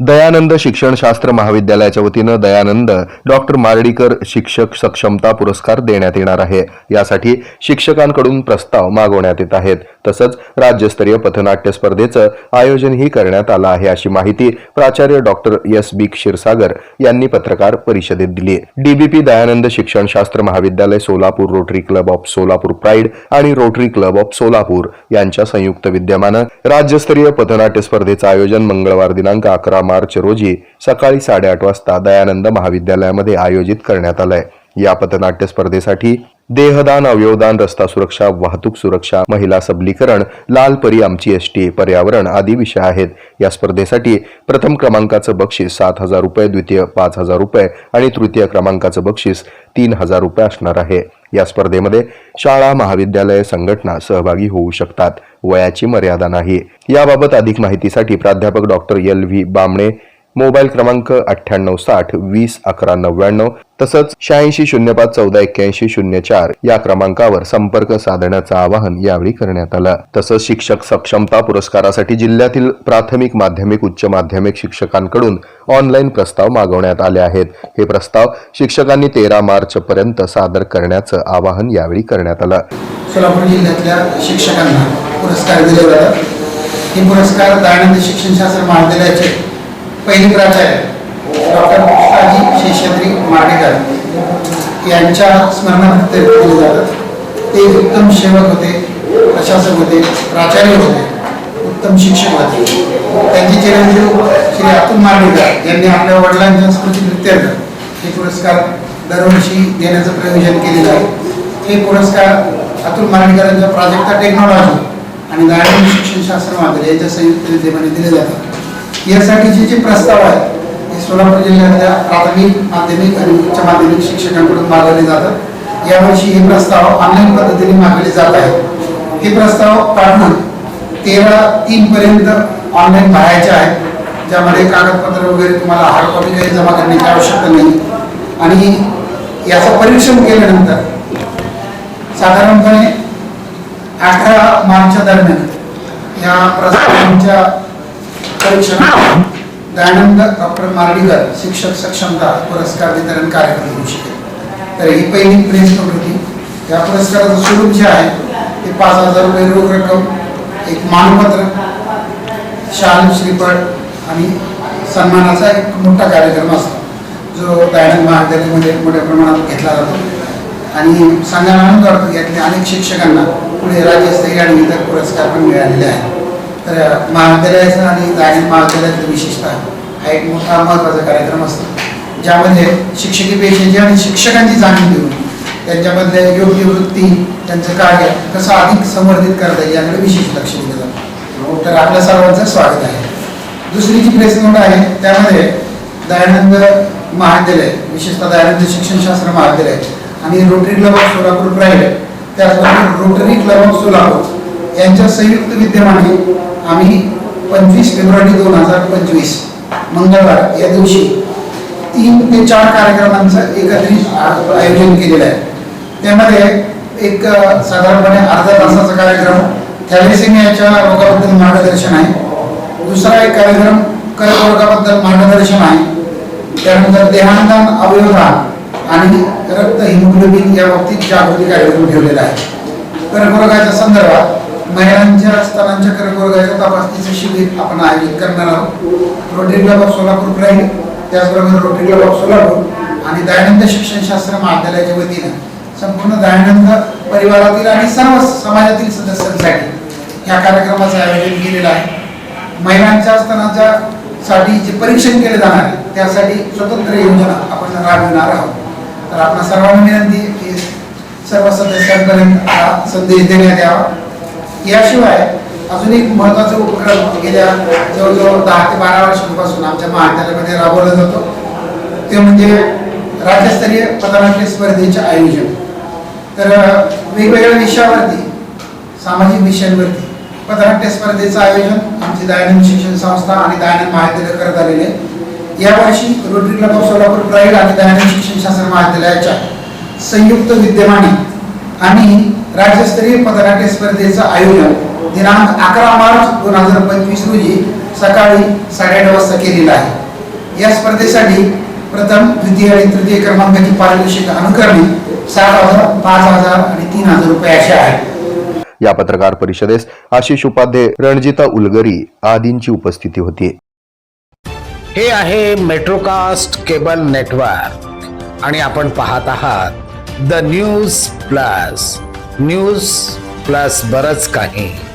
दयानंद शिक्षणशास्त्र महाविद्यालयाच्या वतीनं दयानंद डॉक्टर मार्डीकर शिक्षक सक्षमता पुरस्कार देण्यात येणार आहे. यासाठी शिक्षकांकडून प्रस्ताव मागवण्यात येत आहेत. तसंच राज्यस्तरीय पथनाट्य स्पर्धेचं आयोजनही करण्यात आलं आहे अशी माहिती प्राचार्य डॉक्टर एस बी क्षीरसागर यांनी पत्रकार परिषदेत दिली. डीबीपी दयानंद शिक्षणशास्त्र महाविद्यालय Solapur rotary club of Solapur pride आणि रोटरी क्लब ऑफ सोलापूर यांच्या संयुक्त विद्यमानं राज्यस्तरीय पथनाट्य स्पर्धेचं आयोजन मंगळवार दिनांक अकरा मार्च रोजी सकाळी साडेआठ वाजता दयानंद महाविद्यालयामध्ये आयोजित करण्यात आलंय. या पथनाट्य स्पर्धेसाठी देहदान अवयवदान रस्ता सुरक्षा वाहतूक सुरक्षा महिला सबलीकरण लाल परी आमची एसटी पर्यावरण आदी विषय आहेत. या स्पर्धेसाठी प्रथम क्रमांकाचं बक्षीस सात हजार रुपये द्वितीय पाच हजार रुपये आणि तृतीय क्रमांकाचं बक्षीस तीन हजार रुपये असणार आहे. या स्पर्धेमध्ये शाळा महाविद्यालय संघटना सहभागी होऊ शकतात. वयाची मर्यादा नाही. याबाबत अधिक माहितीसाठी प्राध्यापक doctor L V Bamne mobile क्रमांक अठ्ठ्याण्णव साठ वीस अकरा नव्याण्णव तसंच शहाऐंशी शून्य पाच चौदा एक्क्याऐंशी शून्य चार या क्रमांकावर संपर्क साधण्याचं आवाहन यावेळी करण्यात आलं. तसंच शिक्षक सक्षमता पुरस्कारासाठी जिल्ह्यातील प्राथमिक माध्यमिक उच्च माध्यमिक शिक्षकांकडून ऑनलाईन प्रस्ताव मागवण्यात आले आहेत. हे प्रस्ताव शिक्षकांनी तेरा मार्च पर्यंत सादर करण्याचं आवाहन यावेळी करण्यात आलं. सोलापूर जिल्ह्यातल्या शिक्षकांना पुरस्कार दिले जातात. हे पुरस्कार दयानंद शिक्षणशास्त्र महाविद्यालयाचे पहिले प्राचार्य डॉक्टर पुष्पाजी शेषाद्री मार्डेकर यांच्या स्मरणार्थ दिले जातात. ते उत्तम सेवक होते प्रशासक होते प्राचार्य होते उत्तम शिक्षक होते. त्यांचे चिरंजीव श्री अतुल मार्डेकर यांनी आपल्या वडिलांच्या स्मृतीप्रित्यर्थ हे पुरस्कार दरवर्षी देण्याचं प्रयोजन केलेलं आहे. हे पुरस्कार अतुल मार्डेकरांच्या प्राजक्ता टेक्नॉलॉजी आणि दयानंद शिक्षणशास्त्र मात्र यांच्या संयुक्त विद्यमाने दिले जातात. यासाठीचे जे प्रस्ताव आहेत हे सोलापूर जिल्ह्यातल्या प्राथमिक माध्यमिक आणि उच्च माध्यमिक शिक्षकांकडून मागवले जातात. यावर्षी हे प्रस्ताव ऑनलाईन पद्धतीने मागवले जात आहेत. हे प्रस्ताव पाठवून तेरा तीन पर्यंत ऑनलाईन भरायचे आहेत. ज्यामध्ये कागदपत्र वगैरे तुम्हाला हार्ड कॉपी काही जमा करण्याची आवश्यकता नाही. आणि याचं परीक्षण केल्यानंतर साधारणपणे अठरा मार्चच्या दरम्यान या प्रस्तावांच्या परीक्षणात दयानंद डॉक्टर मार्डीकर शिक्षक सक्षमता पुरस्कार वितरण कार्यक्रम होऊ शकेल. तर ही पहिली प्रेस नोट होती. या पुरस्काराचं स्वरूप जे आहे ते पाच हजार रुपये रोख रक्कम एक मानपत्र शाल श्रीफळ आणि सन्मानाचा एक मोठा कार्यक्रम असतो. जो दयानंद महाविद्यालयामध्ये मोठ्या प्रमाणात घेतला जातो. आणि सांगायला आनंद वाटतो की यातल्या अनेक शिक्षकांना पुढे राज्यस्तरीय आणि इतर पुरस्कार पण मिळालेले आहेत. तर महाविद्यालयाचा आणि ग्रामीण महाविद्यालयातलं विशेषतः हा एक मोठा महत्त्वाचा कार्यक्रम असतो. ज्यामध्ये शिक्षकी पेशेची आणि शिक्षकांची जाणीव देऊन त्यांच्यामधले योग्य वृत्ती त्यांचं कार्य कसं अधिक संवर्धित करता येईल याकडे विशेष लक्ष दिलं जातं. हो, तर आपल्या सर्वांचं स्वागत आहे. दुसरी जी प्रेस नोट आहे त्यामध्ये दयानंद महाविद्यालय विशेषतः दयानंद शिक्षणशास्त्र महाविद्यालय आणि Rotary Club of Solapur private त्याचबरोबर रोटरी क्लब ऑफ सोलापूर यांच्या संयुक्त विद्यमाने आम्ही पंचवीस फेब्रुवारी दोन हजार पंचवीस मंगळवार या दिवशी तीन ते चार कार्यक्रमांचं एकत्रित आयोजन केलेलं आहे. त्यामध्ये एक साधारणपणे अर्धा तासाचा कार्यक्रम थॅलेसेमियाच्या रोगाबद्दल मार्गदर्शन आहे. दुसरा एक कार्यक्रम कर्करोगाबद्दल मार्गदर्शन आहे. त्यानंतर देहांतन अवयवदान आणि रक्त हिमोग्लोबिन या बाबतीत जागृती कार्यक्रम ठेवलेला आहे. कर्करोगाच्या संदर्भात महिलांच्या स्तनांच्या कर्करोगाच्या तपासणीचे शिबिर आपण आयोजित करणार आहोत. रोटरी क्लब ऑफ सोलापूर राहील त्याचबरोबर रोटरी क्लब ऑफ सोलापूर आणि दयानंद शिक्षणशास्त्र महाविद्यालयाच्या वतीनं संपूर्ण दयानंद परिवारातील आणि सर्व समाजातील सदस्यांसाठी या कार्यक्रमाचं आयोजन केलेलं आहे. महिलांच्या स्तनाच्या साठी जे परीक्षण केले जाणार आहे त्यासाठी स्वतंत्र योजना आपण राबविणार आहोत. तर आपण सर्वांना विनंती की सर्व सदस्यांपर्यंत हा संदेश देण्यात यावा. याशिवाय अजून एक महत्त्वाचा उपक्रम गेल्या जवळजवळ दहा ते बारा वर्षांपासून आमच्या महाविद्यालयामध्ये राबवला जातो. ते म्हणजे राज्यस्तरीय पथनाट्य स्पर्धेचे आयोजन. तर वेगवेगळ्या विषयावरती सामाजिक विषयांवरती पदनाट्य स्पर्धेचं आयोजन आमची दयानंद शिक्षण संस्था आणि दयानंद महाविद्यालय करत आलेले यावर्षी Rotary Club of Solapur Pride आणि दयानंद शिक्षण शास्त्र महाविद्यालयाच्या संयुक्त विद्यमाने आणि राज्यस्तरीय पथनाट्य स्पर्धेचं आयोजन दिनांक अकरा मार्च दोन हजार पंचवीस रोजी सकाळी साडेआठ वाजता केलेला आहे. या स्पर्धेसाठी प्रथम द्वितीय आणि तृतीय क्रमांकाची पारितोषिक अनुक्रमे सात हजार पाच हजार आणि तीन हजार रुपये असे आहेत. या पत्रकार परिषदेस आशिष उपाध्ये रणजिता उलगरी आदींची उपस्थिती होती. हे आहे मेट्रोकास्ट केबल नेटवर्क आणि आपण पाहत आहात The News Plus News Plus बरच काही.